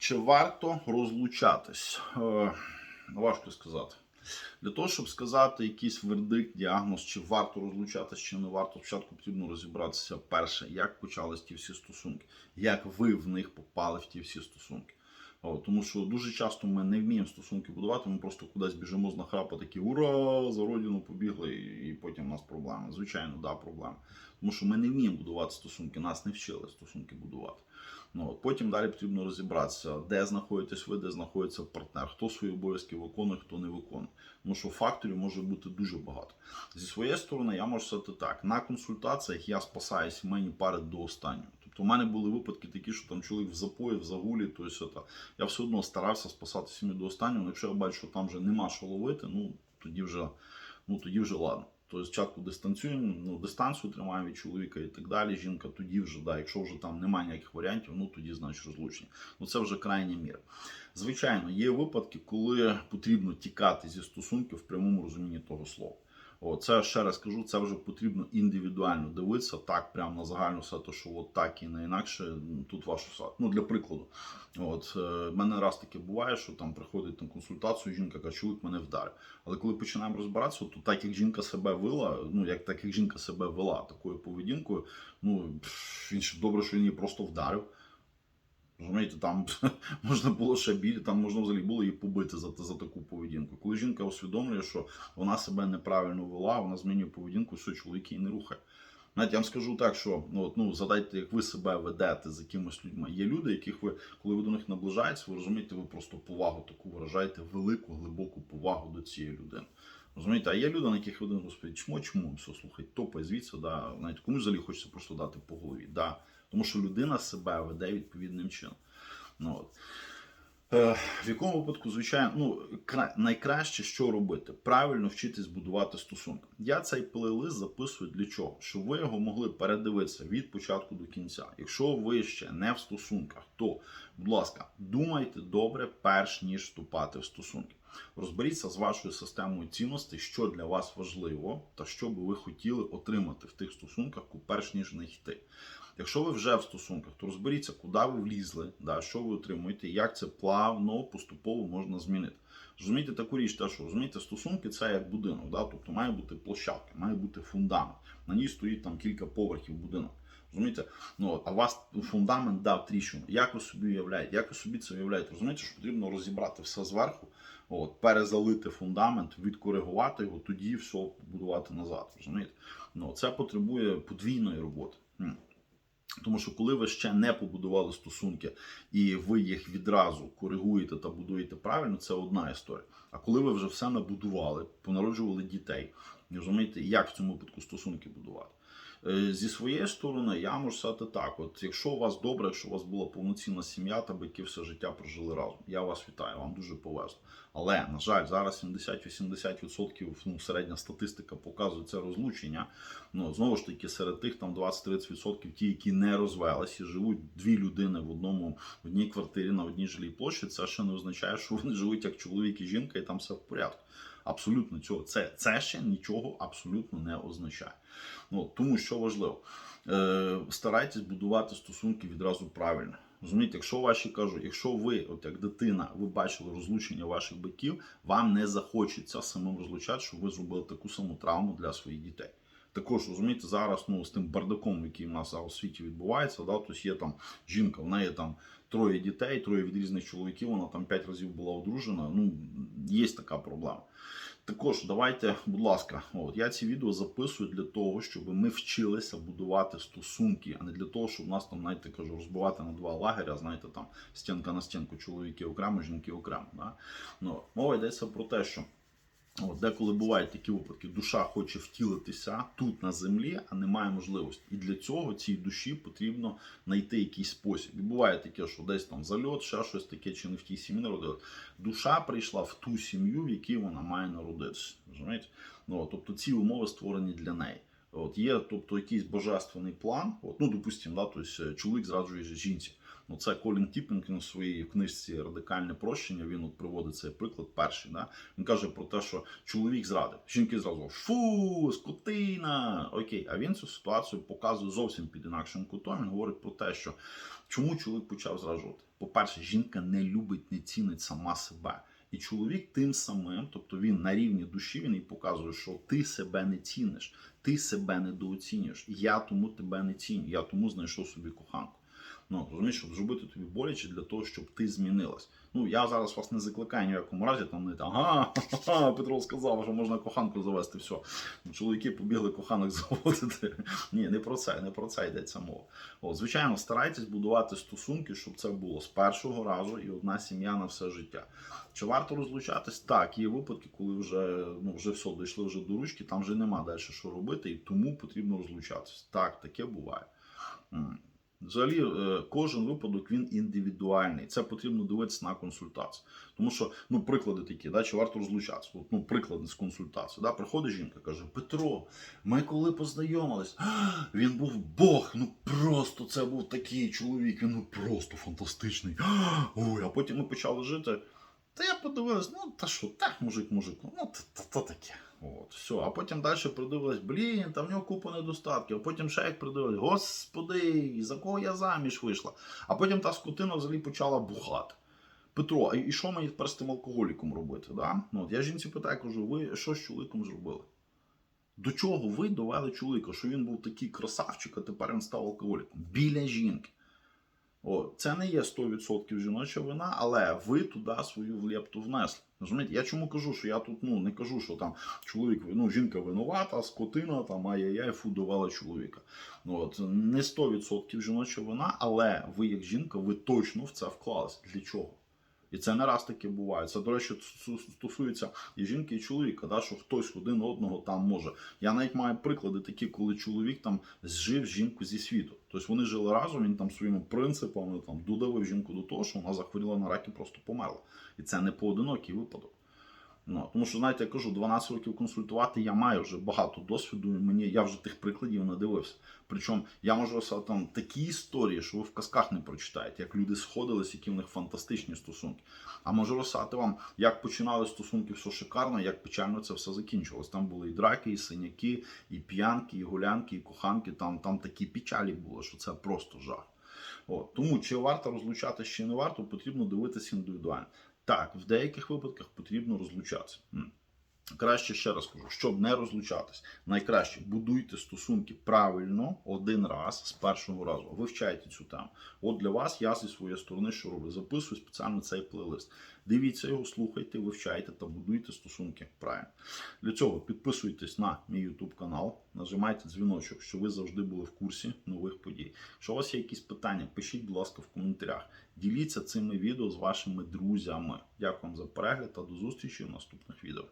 Чи варто розлучатись? Е, важко сказати. Для того, щоб сказати якийсь вердикт, діагноз, чи варто розлучатись, чи не варто, спочатку потрібно розібратися перше, як почались ті всі стосунки, як ви в них попали в ті всі стосунки. О, тому що дуже часто ми не вміємо стосунки будувати, ми просто кудись біжимо з нахрапа, такі ура, за родину побігли, і, потім у нас проблеми. Звичайно, да, проблеми. Тому що ми не вміємо будувати стосунки, нас не вчили стосунки будувати. Ну, от, потім далі потрібно розібратися, де знаходитесь ви, де знаходиться партнер, хто свої обов'язки виконує, хто не виконує. Тому що факторів може бути дуже багато. Зі своєї сторони, я можу сказати так: на консультаціях я спасаю сімейні пари до останнього. Тобто, у мене були випадки такі, що там чоловік в запої, в загулі, то есть, это, я все одно старався спасати сім'ю до останнього. Якщо я бачу, що там вже нема що ловити, ну тоді вже, ну тоді вже ладно. Тобто спочатку дистанціюємо, ну, дистанцію тримаємо від чоловіка і так далі. Жінка тоді вже, да, якщо вже там немає ніяких варіантів, ну тоді значить розлучення. Ну це вже крайня міра. Звичайно, є випадки, коли потрібно тікати зі стосунків в прямому розумінні того слова. О, це ще раз кажу, це вже потрібно індивідуально дивитися, так прямо на загальну все те, що от так і не інакше. Тут вашу сад. Ну для прикладу, от е, в мене раз таке буває, що там приходить на консультацію, жінка каже, чоловік мене вдарив. Але коли починаємо розбиратися, то так як жінка себе вела, ну як так як жінка себе вела такою поведінкою, ну він ще добре, що він її просто вдарив. Розумієте, там можна було ще біль, там можна взагалі було її побити за, за таку поведінку. Коли жінка усвідомлює, що вона себе неправильно вела, вона змінює поведінку, все, чоловік її не рухає. Навіть я вам скажу так, що ну, от, ну, задайте, як ви себе ведете з якимись людьми. Є люди, яких ви, коли ви до них наближаєтесь, ви розумієте, ви просто повагу таку виражаєте, велику, глибоку повагу до цієї людини. Розумієте, а є люди, на яких один господи, чмо, чмо, все, слухай, топай звідси, да, навіть комусь взагалі хочеться просто дати по голові. Да. Тому що людина себе веде відповідним чином. Ну, от. Е, в якому випадку, звичайно, ну, кра- найкраще, що робити? Правильно вчитись будувати стосунки. Я цей плейлист записую для чого? Щоб ви його могли передивитися від початку до кінця. Якщо ви ще не в стосунках, то, будь ласка, думайте добре, перш ніж вступати в стосунки. Розберіться з вашою системою цінностей, що для вас важливо, та що би ви хотіли отримати в тих стосунках, перш ніж не йти. Якщо ви вже в стосунках, то розберіться, куди ви влізли, да, що ви отримуєте, як це плавно, поступово можна змінити. Розумієте таку річ, те, що розумієте, стосунки це як будинок, да? тобто має бути площадка, має бути фундамент. На ній стоїть там кілька поверхів будинок. Розумієте? Ну, а вас фундамент дав тріщину. Як ви собі уявляєте? Як ви собі це уявляєте? Розумієте, що потрібно розібрати все зверху, от, перезалити фундамент, відкоригувати його, тоді все побудувати назад. Розумієте? Ну, це потребує подвійної роботи. Тому що коли ви ще не побудували стосунки і ви їх відразу коригуєте та будуєте правильно, це одна історія. А коли ви вже все набудували, понароджували дітей, розумієте, як в цьому випадку стосунки будувати? Е, Зі своєї сторони, я можу сказати так: от якщо у вас добре, якщо у вас була повноцінна сім'я та батьки все життя прожили разом, я вас вітаю, вам дуже повезло. Але на жаль, зараз 70-80% ну, середня статистика показує це розлучення. Ну знову ж таки, серед тих там 20-30% ті, які не розвелися, живуть дві людини в одному в одній квартирі на одній жилій площі. Це ще не означає, що вони живуть як чоловік і жінка, і там все в порядку. Абсолютно цього це, це ще нічого абсолютно не означає. Ну тому що важливо, е, старайтесь будувати стосунки відразу правильно. Розумієте, якщо ваші кажуть, якщо ви, от як дитина, ви бачили розлучення ваших батьків, вам не захочеться самим розлучати, щоб ви зробили таку саму травму для своїх дітей. Також розумієте, зараз ну з тим бардаком, який в нас зараз у світі відбувається, да, тобто є там жінка, в неї там троє дітей, троє від різних чоловіків, вона там п'ять разів була одружена. Ну є така проблема. Також давайте, будь ласка, от я ці відео записую для того, щоб ми вчилися будувати стосунки, а не для того, щоб нас там, знаєте, кажу, розбивати на два лагеря, знаєте, там стінка на стінку, чоловіки окремо, жінки окремо. Да? Ну, мова йдеться про те, що. От, деколи бувають такі випадки, душа хоче втілитися тут на землі, а немає можливості. І для цього цій душі потрібно знайти якийсь спосіб. І буває таке, що десь там зальот, ще щось таке, чи не в тій сім'ї народилась. Душа прийшла в ту сім'ю, в якій вона має народитися. Розумієте? Ну, тобто ці умови створені для неї. От є, тобто, якийсь божественний план. От, ну, допустимо, да, тобто, чоловік зраджує жінці. Ну, це Колін Тіпінг на своїй книжці Радикальне прощення. Він от приводить цей приклад перший. Да? Він каже про те, що чоловік зрадив. Жінки зразу фу, скотина. Окей, а він цю ситуацію показує зовсім під інакшим кутом. Він говорить про те, що чому чоловік почав зраджувати. по-перше, жінка не любить, не цінить сама себе. І чоловік тим самим, тобто він на рівні душі, він їй показує, що ти себе не ціниш, ти себе недооцінюєш. Я тому тебе не ціню, я тому знайшов собі коханку. Ну, розумієш, щоб зробити тобі боляче для того, щоб ти змінилась. Ну, я зараз вас не закликаю ні в якому разі, там не ага, ха-ха, Петро сказав, що можна коханку завести, все. Ну, Чоловіки побігли коханок заводити. Ні, не про це, не про це йдеться мова. От, звичайно, старайтесь будувати стосунки, щоб це було з першого разу і одна сім'я на все життя. Чи варто розлучатись? Так, є випадки, коли вже ну вже все, дійшли вже до ручки, там вже нема далі що робити, і тому потрібно розлучатись. Так, таке буває. Взагалі, е, кожен випадок він індивідуальний. Це потрібно дивитися на консультацію. Тому що, ну, приклади такі, да, чи варто розлучатися? От, ну, приклади з консультації. Да, приходить жінка, каже: Петро, ми коли познайомились, він був Бог, ну просто це був такий чоловік, він ну просто фантастичний. Ой, а потім ми почали жити. Та я подивилась, ну та що, так, мужик, мужик, ну та, та, та таке. От, все. А потім далі придивилась, блін, там в нього купа недостатків. А потім ще як придивилась, господи, за кого я заміж вийшла. А потім та скотина взагалі почала бухати. Петро, а і що мені тепер з тим алкоголіком робити? Да? Ну, от я жінці питаю, кажу, ви що з чоловіком зробили? До чого ви довели чоловіка, що він був такий красавчик, а тепер він став алкоголіком? Біля жінки. О, це не є 100% жіноча вина, але ви туди свою влепту внесли. Розумієте? Я чому кажу, що я тут ну, не кажу, що там чоловік, ну, жінка винувата, скотина, там ай-яй-яй, фу, довела чоловіка. Ну, от, не 100% жіноча вина, але ви, як жінка, ви точно в це вклалися. Для чого? І це не раз таке буває. Це, до речі, стосу- стосується і жінки, і чоловіка, да, що хтось один одного там може. Я навіть маю приклади такі, коли чоловік там зжив жінку зі світу. Тобто вони жили разом, він там своїми принципами там додавив жінку до того, що вона захворіла на рак і просто померла. І це не поодинокий випадок. Ну, тому що, знаєте, я кажу, 12 років консультувати я маю вже багато досвіду, і мені я вже тих прикладів надивився. Причому я можу розказати там такі історії, що ви в казках не прочитаєте, як люди сходились, які в них фантастичні стосунки. А можу розказати вам, як починали стосунки, все шикарно, як печально це все закінчилось. Там були і драки, і синяки, і п'янки, і гулянки, і коханки. Там, там такі печалі були, що це просто жах. От. Тому чи варто розлучатися, чи не варто, потрібно дивитися індивідуально. Так, в деяких випадках потрібно розлучатися. Краще ще раз кажу, щоб не розлучатись, найкраще будуйте стосунки правильно один раз з першого разу. Вивчайте цю тему. От для вас я зі своєї сторони що роблю? Записую спеціально цей плейлист. Дивіться його, слухайте, вивчайте та будуйте стосунки правильно. Для цього підписуйтесь на мій YouTube канал, нажимайте дзвіночок, щоб ви завжди були в курсі нових подій. Якщо у вас є якісь питання, пишіть, будь ласка, в коментарях. Діліться цими відео з вашими друзями. Дякую вам за перегляд та до зустрічі в наступних відео.